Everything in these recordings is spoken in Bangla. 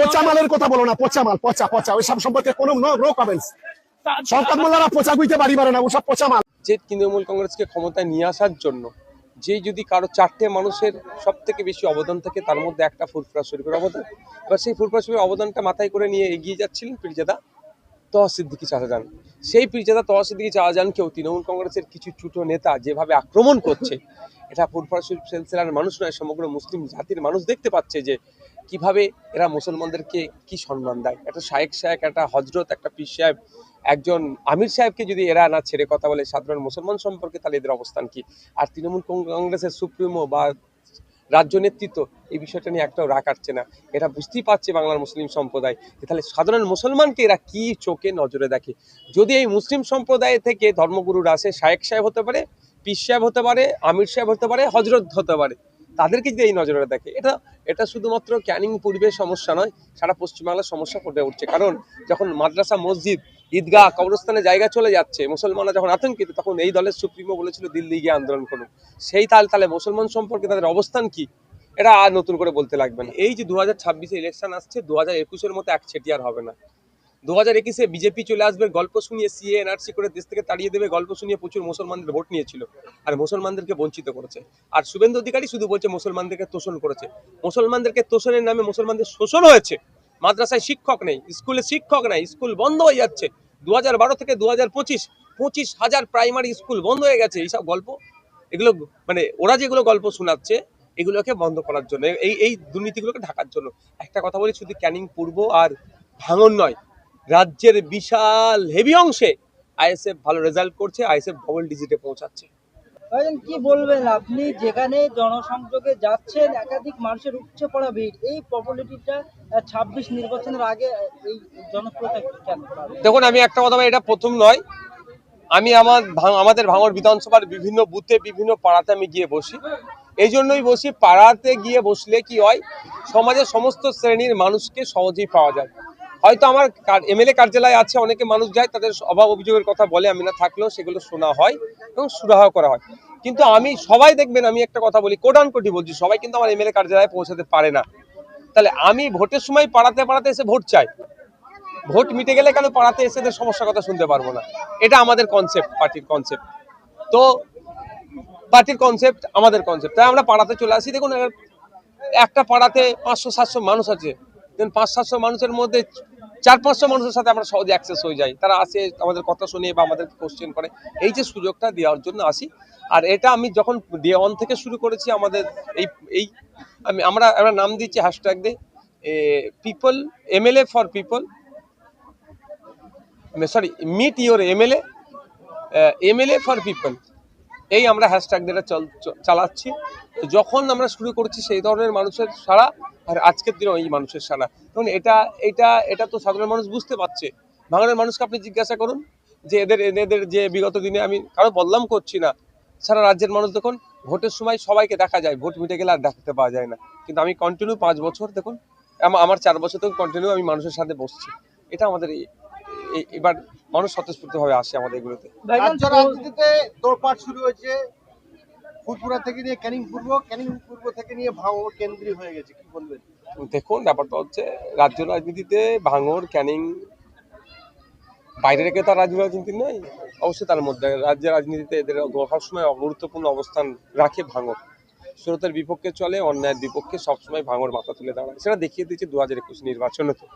পচা মালের কথা বলো না পচা মাল পচা পচা ওইসব সম্পর্কে কোনো নো কমেন্টস তা- মোল্লারা পচা গুইতে বাড়ি পারে না ওসব পচা মাল যে তৃণমূল কংগ্রেসকে ক্ষমতায় নিয়ে আসার জন্য যে যদি কারও চারটে মানুষের সব থেকে বেশি অবদান থাকে তার মধ্যে একটা ফুরফুরা শরীফের অবদান। এবার সেই ফুরফুরা শরীফের অবদানটা মাথায় করে নিয়ে এগিয়ে যাচ্ছিলেন পীরজাদা। তহা সিদ্দিকি শাহজাহান সেই পীরজাদা তহা সিদ্দিকি তৃণমূল কংগ্রেসের কিছু ছোটো নেতা যেভাবে আক্রমণ করছে, এটা শরীফ সিলসিলার মানুষ নয়, সমগ্র মুসলিম জাতির মানুষ দেখতে পাচ্ছে যে কীভাবে এরা মুসলমানদেরকে কি সম্মান দেয়। একটা শায়েক শায়েক একটা হজরত, একটা পীর সাহেব, একজন আমির সাহেবকে যদি এরা না ছেড়ে কথা বলে সাধারণ মুসলমান সম্পর্কে, তাহলে এদের অবস্থান কি? আর তৃণমূল কংগ্রেসের সুপ্রিমো বা রাজ্য নেতৃত্ব, এই বিষয়টা নিয়ে একটাও কাটছে না। এটা বুঝতেই পারছে বাংলার মুসলিম সম্প্রদায় যে তাহলে সাধারণ মুসলমানকে এরা কি চোখে নজরে দেখে? যদি এই মুসলিম সম্প্রদায় থেকে ধর্মগুরুরা আসে, শায়েক সাহেব হতে পারে, পীর সাহেব হতে পারে, আমির সাহেব হতে পারে হজরত হতে পারে, তাদেরকে যদি এই নজরে দেখে, এটা এটা শুধুমাত্র ক্যানিং পূর্বের সমস্যা নয়, সারা পশ্চিমবাংলার সমস্যা ফুটে উঠছে। কারণ যখন মাদ্রাসা, মসজিদ ঈদগাহ কবরস্থানে জায়গা চলে যাচ্ছে। মুসলমানরা যখন আতঙ্কিত, তখন এই দলের সুপ্রিমো বলেছিল, দিল্লি গিয়ে আন্দোলন করুন। সেই তাল তাহলে মুসলমান সম্পর্কে তাদের অবস্থান কি? এটা আর নতুন করে বলতে লাগবে না। এই যে দু হাজার ছাব্বিশে ইলেকশন আসছে দু হাজার একুশের মতো এক ছেটিয়ার হবে না। দু হাজার একুশে বিজেপি চলে আসবে, গল্প শুনিয়ে সিএ এনআরসি করে দেশ থেকে তাড়িয়ে দেবে, গল্প শুনিয়ে প্রচুর মুসলমানদের ভোট নিয়েছিল আর মুসলমানদেরকে বঞ্চিত করেছে। আর শুভেন্দু অধিকারী শুধু বলছে, মুসলমানদেরকে তোষণ করেছে। মুসলমানদেরকে তোষণের নামে মুসলমানদের শোষণ হয়েছে। মাদ্রাসায় শিক্ষক নেই, স্কুলে শিক্ষক নেই, স্কুল বন্ধ হয়ে যাচ্ছে। দু হাজার বারো থেকে দু হাজার পঁচিশ পঁচিশ হাজার প্রাইমারি স্কুল বন্ধ হয়ে গেছে, এইসব গল্প। এগুলো মানে ওরা যেগুলো গল্প শোনাচ্ছে, এগুলোকে বন্ধ করার জন্য, এই এই দুর্নীতিগুলোকে ঢাকার জন্য। একটা কথা বলি, শুধু ক্যানিং পূর্ব আর ভাঙন নয়, রাজ্যের বিশাল হেভি অংশে আইএসএফ ভালো রেজাল্ট করছে, আইএসএফ ডবল ডিজিটে পৌঁছাচ্ছে। কি বলবেন? আপনি যেখানে জনসংযোগে যাচ্ছেন, একাধিক মানুষের উপচে পড়া ভিড়, এই পপুলারিটিটা ছাব্বিশ নির্বাচনের আগে, এই জনপ্রিয়তা কেন? দেখুন, আমি একটা কথা এটা প্রথম নয়। আমি আমার আমাদের ভাঙর বিধানসভার বিভিন্ন বুথে, বিভিন্ন পাড়াতে আমি গিয়ে বসি। এই জন্যই বসি, পাড়াতে গিয়ে বসলে কি হয়, সমাজের সমস্ত শ্রেণির মানুষকে সহজেই পাওয়া যায়। হয়তো আমার এমএলএ কার্যালয় আছে, অনেকে মানুষ যায়, তাদের অভাব অভিযোগের কথা বলে, আমি না থাকলেও সেগুলো শোনা হয় এবং সুরাহ করা হয়। কিন্তু আমি, সবাই দেখবেন, আমি একটা কথা বলি কোটান কোটি বলছি, সবাই কিন্তু আমার এমএলএ কার্যালয়ে পৌঁছাতে পারে না। তাহলে আমি ভোটের সময় পাড়াতে পাড়াতে এসে ভোট চাই। ভোট মিটে গেলে কেন পাড়াতে এসে এদের সমস্যার কথা শুনতে পারব না? এটা আমাদের কনসেপ্ট পার্টির কনসেপ্ট তো পার্টির কনসেপ্ট আমাদের কনসেপ্ট তাই আমরা পাড়াতে চলে আসি। দেখুন, একটা পাড়াতে পাঁচশো, সাতশো মানুষ আছে। দেন পাঁচ, সাতশো মানুষের মধ্যে চার পাঁচশো মানুষের সাথে আমরা সহজে অ্যাক্সেস হয়ে যাই। তারা আসে, আমাদের কথা শুনে বা আমাদেরকে কোশ্চেন করে। এই যে সুযোগটা দেওয়ার জন্য আসি। আর এটা আমি যখন ডে ওয়ান থেকে শুরু করেছি, আমাদের এই এই, আমি, আমরা আমরা নাম দিচ্ছি হ্যাশট্যাগ দিয়ে people MLA for people sorry meet your MLA MLA for people এই আমরা হ্যাশট্যাগ দিয়ে চালাচ্ছি। যখন আমরা শুরু করছি সেই ধরনের মানুষের সারা আর আজকের দিনেও এই মানুষের সারা তখন এটা এটা এটা তো সাধারণ মানুষ বুঝতে পারছে। বাংলার মানুষকে আপনি জিজ্ঞাসা করুন যে এদের এদের যে বিগত দিনে আমি কারও বদলাম করছি না। সারা রাজ্যের মানুষ দেখুন, ভোটের সময় সবাইকে দেখা যায়, ভোট মিটে গেলে আর দেখতে পাওয়া যায় না। কিন্তু আমি কন্টিনিউ পাঁচ বছর, দেখুন আমার চার বছর থেকে কন্টিনিউ আমি মানুষের সাথে বসছি। এটা আমাদের এবার মানুষ স্বতঃস্ফূর্তভাবে আসে আমাদের এগুলোতে। রাজনীতিতে তোড়পাড় শুরু হয়েছে থেকে নিয়ে ক্যানিং পূর্ব ক্যানিং পূর্ব থেকে নিয়ে ভাঙড় কেন্দ্রীয় হয়ে গেছে কি বলবেন? দেখুন ব্যাপারটা হচ্ছে রাজ্য রাজনীতিতে ভাঙর ক্যানিং বাইরে রেখে তার রাজ্য রাজনীতি নয় অবশ্যই তার মধ্যে রাজ্যের রাজনীতিতে এদের সবসময় গুরুত্বপূর্ণ অবস্থান রাখে ভাঙর স্রোতের বিপক্ষে চলে অন্যায়ের বিপক্ষে সবসময় ভাঙর মাথা তুলে দাঁড়ায়। সেটা দেখিয়ে দিয়েছে দু হাজার একুশ নির্বাচনে তো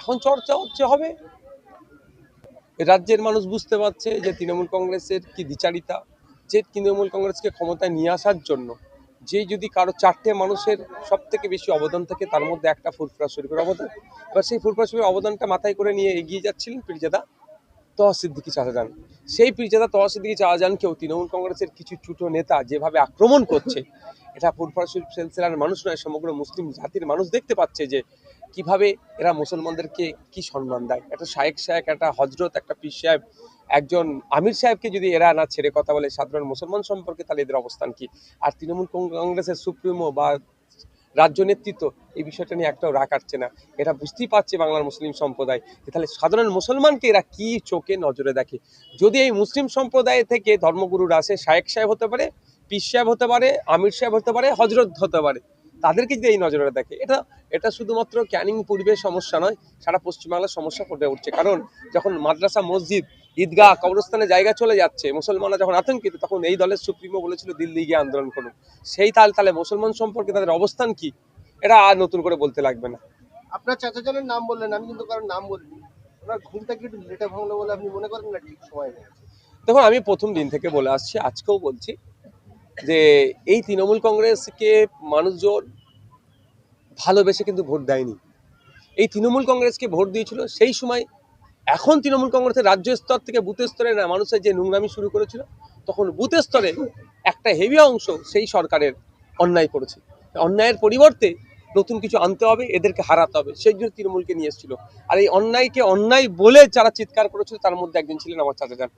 এখন চর্চা হচ্ছে হবে। রাজ্যের মানুষ বুঝতে পারছে যে তৃণমূল কংগ্রেসের কি দ্বিচারিতা, যে তৃণমূল কংগ্রেসকে ক্ষমতায় নিয়ে আসার জন্য যে যদি কারও চারটে মানুষের সব থেকে বেশি অবদান থাকে, তার মধ্যে একটা ফুরফুরা শরীফের অবদান। এবার সেই ফুরফুরা শরীফের অবদানটা মাথায় করে নিয়ে এগিয়ে যাচ্ছিলেন পীরজাদা তহা সিদ্দিকি শাহজাহান। সেই পীরজাদা তহা সিদ্দিকি শাহজাহানকেও তৃণমূল কংগ্রেসের কিছু ছোটো নেতা যেভাবে আক্রমণ করছে, এটা ফুরফুরা শরীফ সিলসিলার মানুষ নয়, সমগ্র মুসলিম জাতির মানুষ দেখতে পাচ্ছে যে কীভাবে এরা মুসলমানদেরকে কি সম্মান দেয়? একটা শায়েক শায়েক একটা হজরত একটা পীর সাহেব, একজন আমির সাহেবকে যদি এরা না ছেড়ে কথা বলে সাধারণ মুসলমান সম্পর্কে, তাহলে এদের অবস্থান কি? আর তৃণমূল কংগ্রেসের সুপ্রিমো বা রাজ্য নেতৃত্ব, এই বিষয়টা নিয়ে একটাও রাগ কাটছে না। এটা বুঝতেই পারছে বাংলার মুসলিম সম্প্রদায়। যে তাহলে সাধারণ মুসলমানকে এরা কি চোখে, নজরে দেখে? যদি এই মুসলিম সম্প্রদায় থেকে ধর্মগুরুরা আসে, শায়েক সাহেব হতে পারে, পীর সাহেব হতে পারে, আমির সাহেব হতে পারে হজরত হতে পারে। তাদেরকে যদি এই নজরে দেখে এটা এটা শুধুমাত্র ক্যানিং পূর্বের সমস্যা নয় সারা পশ্চিমবাংলার সমস্যা ফুটে উঠছে। কারণ যখন মাদ্রাসা মসজিদ ঈদগাহ কবরস্থানে জায়গা চলে যাচ্ছে মুসলমানরা যখন আতঙ্কিত তখন এই দলের সুপ্রিমো বলেছিল দিল্লি গিয়ে আন্দোলন করুন। সেই তাল তালে মুসলমান সম্পর্কে তাদের অবস্থান কি? এটা আর নতুন করে বলতে লাগবে না। আপনার চাচাজনের নাম বললেন আমি কিন্তু কারোর নাম বলিনি। ওনার ঘুমটা কি একটু লেটে ভাঙলো বলে আপনি মনে করেন না ঠিক সময় নেই? দেখুন আমি প্রথম দিন থেকে বলে আসছি আজকেও বলছি যে এই তৃণমূল কংগ্রেসকে মানুষজন ভালোবেসে কিন্তু ভোট দেয়নি। এই তৃণমূল কংগ্রেসকে ভোট দিয়েছিল, সেই সময় এখন তৃণমূল কংগ্রেসের রাজ্য স্তর থেকে বুথ স্তরে মানুষের যে নোংরামি শুরু করেছিল, তখন বুথ স্তরে একটা হেভি অংশ সেই সরকারের অন্যায় করেছে। অন্যায়ের পরিবর্তে নতুন কিছু আনতে হবে, এদেরকে হারাতে হবে, সেই জন্য তৃণমূলকে নিয়ে এসেছিল। আর এই অন্যায়কে অন্যায় বলে যারা চিৎকার করেছিল, তার মধ্যে একজন ছিলেন আমার চাচা যান।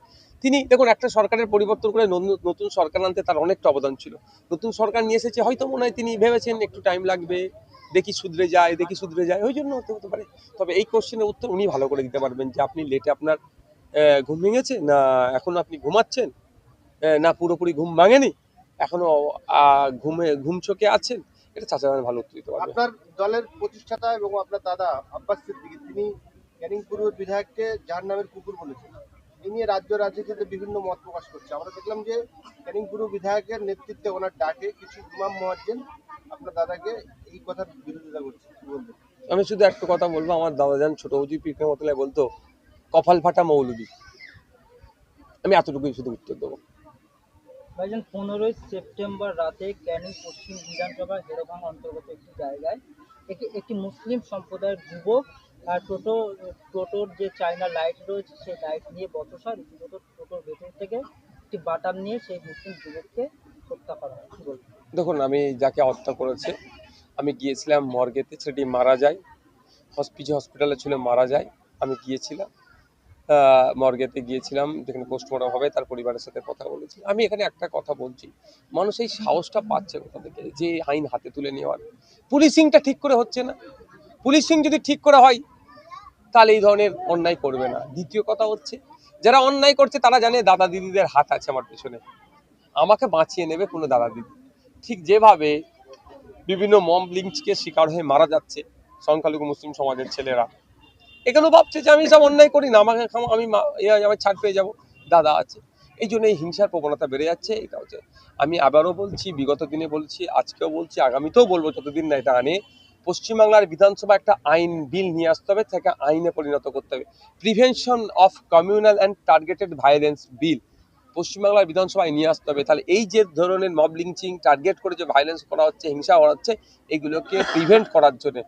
তিনি দেখুন, একটা সরকারের পরিবর্তন করে নতুন সরকার আনতে তার অনেকটা অবদান ছিল। নতুন সরকার নিয়ে এসেছে, হয়তো মনে হয় তিনি ভেবেছেন একটু টাইম লাগবে। দেখি শুধরে যায়, দেখি শুধরে যায়, ওই জন্য হতে হতে পারে। তবে এই কোশ্চেনের উত্তর উনি ভালো করে দিতে পারবেন যে আপনি লেটে আপনার ঘুম ভেঙেছে না এখনও আপনি ঘুমাচ্ছেন? না পুরোপুরি ঘুম ভাঙেনি? এখনও ঘুমে, ঘুম চোখে আছেন? এটা চাচা ভালো উত্তর দিতে পারবে। আপনার দলের প্রতিষ্ঠাতা এবং আপনার দাদা আব্বাস সিদ্দিকী, তিনি ক্যানিং বিধায়ককে যার নামের কুকুর বলেছেন। নিয়ে রাজ্য রাজনীতিতে বিভিন্ন মত প্রকাশ করছে। আমরা দেখলাম যে ক্যানিং পূর্ব বিধায়কের নেতৃত্বে ওনার ডাকে কিছু ইমাম মহাজ্জেন আপনার দাদাকে এই কথার বিরোধিতা করছে কি বলবেন আমি শুধু একটা কথা বলব আমার দাদা যান ছোট হুজু পিকনে মতলায় বলতো কপাল ফাটা মৌলবি। আমি এতটুকুই শুধু উত্তর দেবো। ভাইজান পনেরোই সেপ্টেম্বর রাতে ক্যানিং পশ্চিম বিধানসভা হেরোভাং অন্তর্গত একটি জায়গায় একটি একটি মুসলিম সম্প্রদায়ের যুবক আর টোটো টোটোর যে চায়না লাইট রয়েছে সেই লাইট নিয়ে বচসা রীতিমতো টোটোর ভেতর থেকে একটি বাটাম নিয়ে সেই মুসলিম যুবককে হত্যা করা হয়। কি বলবেন? দেখুন, আমি যাকে হত্যা করেছে, আমি গিয়েছিলাম মর্গেতে, সেটি মারা যায়। হসপিটাল হসপিটালে ছিল মারা যায়। আমি গিয়েছিলাম মর্গেতে গিয়েছিলাম যেখানে পোস্টমর্টম হবে, তার পরিবারের সাথে কথা বলেছি। আমি এখানে একটা কথা বলছি, মানুষ এই সাহসটা পাচ্ছে কোথা থেকে? যে আইন হাতে তুলে নেওয়ার। পুলিশিংটা ঠিক করে হচ্ছে না। পুলিশিং যদি ঠিক করে হয়, তাহলে এই ধরনের অন্যায় করবে না। দ্বিতীয় কথা হচ্ছে, যারা অন্যায় করছে, তারা জানে দাদা দিদিদের হাত আছে আমার পেছনে। আমাকে বাঁচিয়ে নেবে কোনো দাদা দিদি ঠিক যেভাবে বিভিন্ন মম লিঙ্ককে শিকার হয়ে মারা যাচ্ছে সংখ্যালঘু মুসলিম সমাজের ছেলেরা। এখানেও ভাবছে যে আমি সব অন্যায় করি না, আমাকে আমি আমার ছাড় পেয়ে যাব। দাদা আছে। এই জন্য এই হিংসার প্রবণতা বেড়ে যাচ্ছে। এটা হচ্ছে, আমি আবারও বলছি, বিগত দিনে বলছি, আজকেও বলছি, আগামীতেও বলব যতদিন না এটা আনে। পশ্চিমবাংলার বিধানসভা একটা আইন বিল নিয়ে আসতে হবে থেকে আইনে পরিণত করতে হবে। Prevention of communal and targeted violence bill পশ্চিমবাংলার বিধানসভায় নিয়ে আসতে হবে। তাহলে এই যে ধরনের মব লিঞ্চিং টার্গেট করে যে ভায়োলেন্স করা হচ্ছে, হিংসা করা হচ্ছে, এগুলোকে প্রিভেন্ট করার জন্য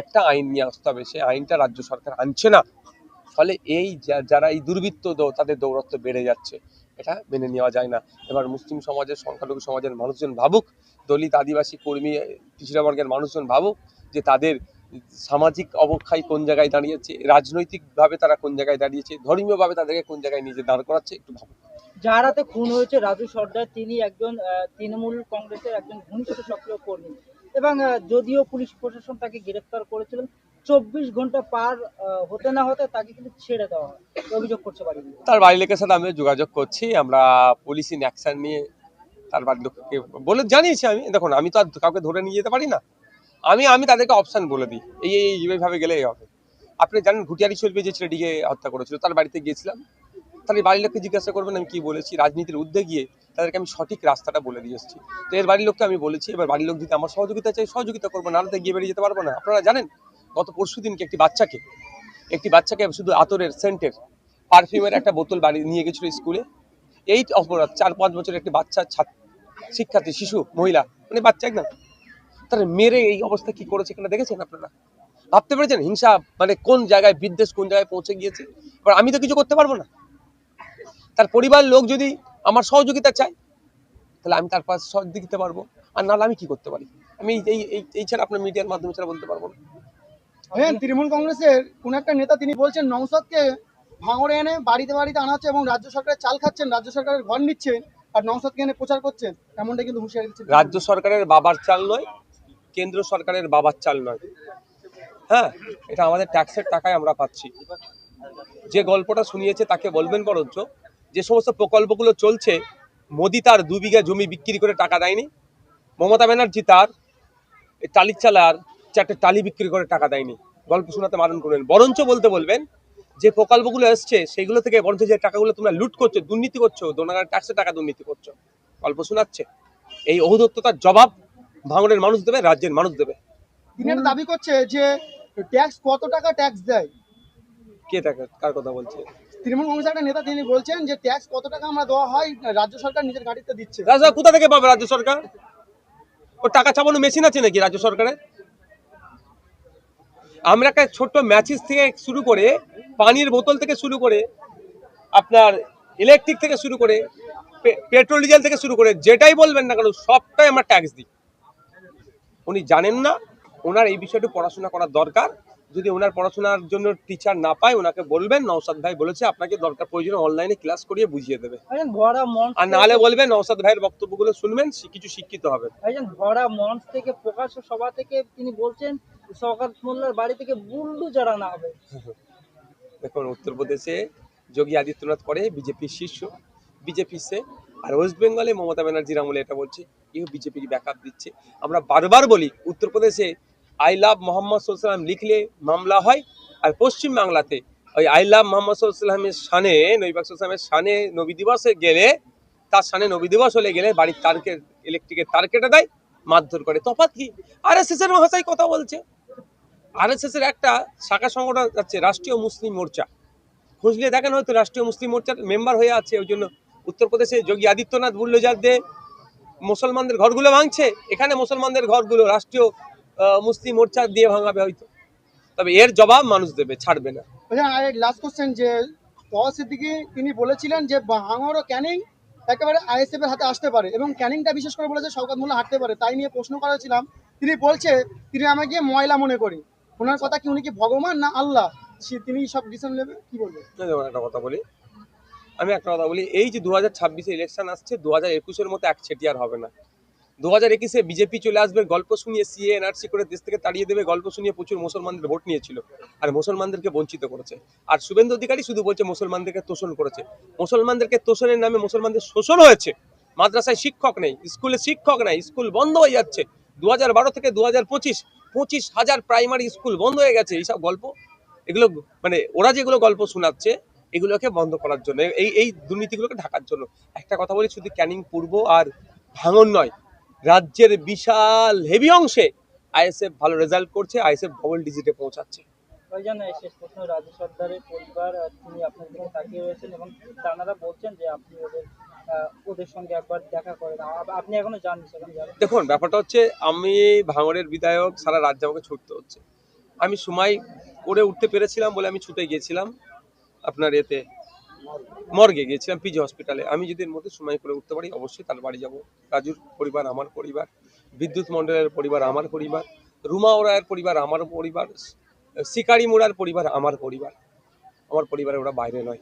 একটা আইন নিয়ে আসতে হবে। সেই আইনটা রাজ্য সরকার আনছে না। ফলে এই যারা এই দুর্বৃত্ত তাদের দৌরত্ব বেড়ে যাচ্ছে। এটা মেনে নেওয়া যায় না। এবার মুসলিম সমাজের, সংখ্যালঘু সমাজের মানুষজন ভাবুক, দলিত আদিবাসী কর্মী পিছিড়া বর্গের মানুষজন ভাবুক যে তাদের সামাজিক অবক্ষয় কোন জায়গায় দাঁড়িয়েছে, রাজনৈতিকভাবে তারা কোন জায়গায় দাঁড়িয়েছে, ধর্মীয়ভাবে তাদেরকে কোন জায়গায় নিজে দাঁড় করাচ্ছে, একটু ভাবুক। যার হাতে খুন হয়েছে রাজু সর্দার, তিনি একজন তৃণমূল কংগ্রেসের একজন ঘনিষ্ঠ সক্রিয় কর্মী। এবং যদিও পুলিশ প্রশাসন তাকে গ্রেফতার করেছিলেন চব্বিশ ঘণ্টা পার হতে না হতে তাকে কিন্তু ছেড়ে দেওয়া হয়। অভিযোগ করছে বাড়িগুলো তার বাড়ির লোকের সাথে আমি যোগাযোগ করছি, আমরা পুলিশ ইন অ্যাকশন নিয়ে তার বাড়ির লোককে বলে জানিয়েছি আমি। দেখুন, আমি তো আর কাউকে ধরে নিয়ে যেতে পারি না। আমি আমি তাদেরকে অপশন বলে দিই, এই এই, এইভাবে গেলেই হবে। আপনি জানেন, ঘুটিয়ারি চলবে যে ছেলেটিকে হত্যা করেছিল, তার বাড়িতে গিয়েছিলাম। তাহলে বাড়ির লোককে জিজ্ঞাসা করবেন আমি কি বলেছি? রাজনীতির উদ্যোগ গিয়ে তাদেরকে আমি সঠিক রাস্তাটা বলে দিয়ে এসেছি। তো এর বাড়ির লোককে আমি বলেছি, এবার বাড়ির লোক যদি আমার সহযোগিতা চাই সহযোগিতা করব তো গিয়ে বেরিয়ে যেতে পারব না। আপনারা জানেন, গত পরশু দিনকে একটি বাচ্চাকে একটি বাচ্চাকে শুধু আতরের সেন্টের পারফিউমের একটা বোতল বাড়ি নিয়ে গেছিল স্কুলে। এই অপরাধ, চার পাঁচ বছরের একটি বাচ্চা শিক্ষার্থী, শিশু, মহিলা মানে বাচ্চা একদম। তারা মেরে এই অবস্থা কি করেছে এখানে দেখেছেন আপনারা? ভাবতে পেরেছেন? হিংসা মানে কোন জায়গায় বিদ্বেষ কোন জায়গায় পৌঁছে গিয়েছে? এবার আমি তো কিছু করতে পারব না। তার পরিবার লোক যদি আমার সহযোগিতা চায় তাহলে আমি তার পাশে সহযোগিতা দিতে পারব। আর নাহলে আমি কি করতে পারি? আমি এই এই- এই এই ছাড়া আপনার মিডিয়ার মাধ্যমে ছাড়া বলতে পারব না। হ্যাঁ তৃণমূল কংগ্রেসের কোন একটা নেতা তিনি বলছেন নৌসাদকে ভাঙড়ে এনে বাড়িতে বাড়িতে আনাচ্ছে এবং রাজ্য সরকারের চাল খাচ্ছেন রাজ্য সরকারের ঘর নিচ্ছেন আর নৌসাদকে এনে প্রচার করছেন এমনটা কিন্তু হুঁশিয়ারি দিচ্ছেন। রাজ্য সরকারের বাবার চাল নয় কেন্দ্র সরকারের বাবার চাল নয়। হ্যাঁ এটা আমাদের ট্যাক্সের টাকায় আমরা পাচ্ছি। যে গল্পটা শুনিয়েছে তাকে বলবেন বরঞ্চ। যে সমস্ত প্রকল্পগুলো চলছে মোদি তার দু বিঘা জমি বিক্রি করে টাকা দেয়নি মমতা ব্যানার্জি তার এই টালির চালার চারটে টালি বিক্রি করে টাকা দেয়নি। গল্প শোনাতে মারণ করবেন বরঞ্চ বলতে বলবেন যে প্রকল্পগুলো এসছে সেগুলো থেকে বরঞ্চ যে টাকাগুলো তোমরা লুট করছ দুর্নীতি করছ ডোনার ট্যাক্সের টাকা দুর্নীতি করছ গল্প শোনাচ্ছে। এই ঔদত্ততার জবাব ভাঙনের মানুষ দেবে রাজ্যের মানুষ দেবে। তিনি দাবি করছে যে ট্যাক্স কত টাকা ট্যাক্স দেয়? কে টাকা কার কথা বলছে? তৃণমূল কংগ্রেসের একটা নেতা তিনি বলছেন যে ট্যাক্স কত টাকা আমরা দেওয়া হয়, রাজ্য সরকার নিজের গাড়িতে দিচ্ছে। রাজা, কোথা থেকে পাবে রাজ্য সরকার? ও টাকা ছাপানো মেশিন আছে নাকি রাজ্য সরকারের? আমরা একটা ছোট্ট ম্যাচিস থেকে শুরু করে, পানির বোতল থেকে শুরু করে, আপনার ইলেকট্রিক থেকে শুরু করে পেট্রোল ডিজেল থেকে শুরু করে, যেটাই বলবেন না কেন, সবটাই আমরা ট্যাক্স দিই। উনি জানেন না, ওনার এই বিষয়টি পড়াশোনা করার দরকার। যদি ওনার পড়াশোনার জন্য টিচার না পায় ওনাকে বলবেন নৌসাদ ভাই বলেছে আপনাকে দরকার প্রয়োজন অনলাইনে ক্লাস করিয়ে বুঝিয়ে দেবে। আর নাহলে বলবেন নৌসাদ ভাইয়ের বক্তব্যগুলো শুনবেন কিছু শিক্ষিত ভাইজান ভরা মঞ্চ থেকে প্রকাশ্য সভা থেকে তিনি বলছেন সকাত মোল্লার বাড়ি থেকে বুল্ডুজার আনা হবে। দেখুন উত্তরপ্রদেশে যোগী আদিত্যনাথ করে বিজেপির শীর্ষ বিজেপি সে আর ওয়েস্ট বেঙ্গলে মমতা ব্যানার্জির আমলে এটা বলছে ইউ বিজেপির ব্যাকআপ দিচ্ছে। আমরা বারবার বলি উত্তরপ্রদেশে আই লাভ মোহাম্মদ সাল্লাম লিখলে মামলা হয়, আর পশ্চিম বাংলাতে ওই আই লাভ মোহাম্মদ সাল্লামের সানে নৈবাক সাল্লামের সানে নবী দিবসে গেলে, তার সানে নবী দিবস হলে গেলে বাড়ির তারকে ইলেকট্রিকের তার কেটে দেয়, মারধর করে। তফাৎ কি? আর এস এস এর ভাষায় কথা বলছে। আর এস এর একটা শাখা সংগঠন যাচ্ছে রাষ্ট্রীয় মুসলিম মোর্চা। খুঁজলে দেখেন হয়তো রাষ্ট্রীয় মুসলিম মোর্চার মেম্বার হয়ে আছে, ওই জন্য উত্তরপ্রদেশে যোগী আদিত্যনাথ বুল্লোজার দে মুসলমানদের ঘরগুলো ভাঙছে, এখানে মুসলমানদের ঘরগুলো রাষ্ট্রীয় মুসলিম মোর্চা দিয়ে ভাঙাবে হয়তো। তবে এর জবাব মানুষ দেবে ছাড়বে না। লাস্ট কোশ্চেন যে সিদ্দিকি তিনি বলেছিলেন যে ভাঙর ও ক্যানিং একেবারে আইএসএফ এর হাতে আসতে পারে এবং ক্যানিংটা বিশেষ করে বলেছে শওকত মোল্লা হাঁটতে পারে তাই নিয়ে প্রশ্ন করেছিলাম। তিনি বলছে তিনি আমাকে ময়লা মনে করি। ওনার কথা কি উনি কি ভগবান না আল্লাহ? সে- তিনি সব ডিসিশন নেবে? কি বলবেন? একটা কথা বলি। আমি একটা কথা বলি এই যে দু হাজার ছাব্বিশে ইলেকশন আসছে দু হাজার একুশের মতো এক ছেটিয়ার হবে না। দু হাজার একুশে বিজেপি চলে আসবে, গল্প শুনিয়ে সিএ এনআরসি করে দেশ থেকে তাড়িয়ে দেবে, গল্প শুনিয়ে প্রচুর মুসলমানদের ভোট নিয়েছিল আর মুসলমানদেরকে বঞ্চিত করেছে। আর শুভেন্দু অধিকারী শুধু বলছে মুসলমানদেরকে তোষণ করেছে। মুসলমানদেরকে তোষণের নামে মুসলমানদের শোষণ হয়েছে। মাদ্রাসায় শিক্ষক নেই, স্কুলে শিক্ষক নেই, স্কুল বন্ধ হয়ে যাচ্ছে। দু হাজার বারো থেকে দু হাজার পঁচিশ পঁচিশ হাজার প্রাইমারি স্কুল বন্ধ হয়ে গেছে। এইসব গল্প, এগুলো মানে ওরা যেগুলো গল্প শোনাচ্ছে, এগুলোকে বন্ধ করার জন্য, এই এই দুর্নীতিগুলোকে ঢাকার জন্য। একটা কথা বলি, শুধু ক্যানিং পূর্ব আর ভাঙন নয় রাজ্যের বিশাল হেভি অংশে আইএসএফ ভালো রেজাল্ট করছে আইএসএফ ডবল ডিজিটে পৌঁছাচ্ছে। শেষ প্রশ্ন সরকারের পরিবার তিনি আপনার দিকে তাকিয়ে রয়েছেন এবং তানারা বলছেন যে আপনি ওদের ওদের সঙ্গে একবার দেখা করেন আপনি এখনও যাননি সেখানে দেখুন ব্যাপারটা হচ্ছে আমি ভাঙড়ের বিধায়ক সারা রাজ্যে আমাকে ছুটতে হচ্ছে। আমি সময় করে উঠতে পেরেছিলাম বলে আমি ছুটে গিয়েছিলাম আপনার এতে। মর্গে গিয়েছিলাম পিজি হসপিটালে আমি যদি এর মধ্যে সময় করে উঠতে পারি, অবশ্যই তার বাড়ি যাব। রাজুর পরিবার, আমার পরিবার, বিদ্যুৎ মণ্ডলের পরিবার, আমার পরিবার, রুমা ওরায়ের পরিবার, আমার পরিবার, শিকারি মোড়ার পরিবার, আমার পরিবার। আমার পরিবারে ওরা বাইরে নয়।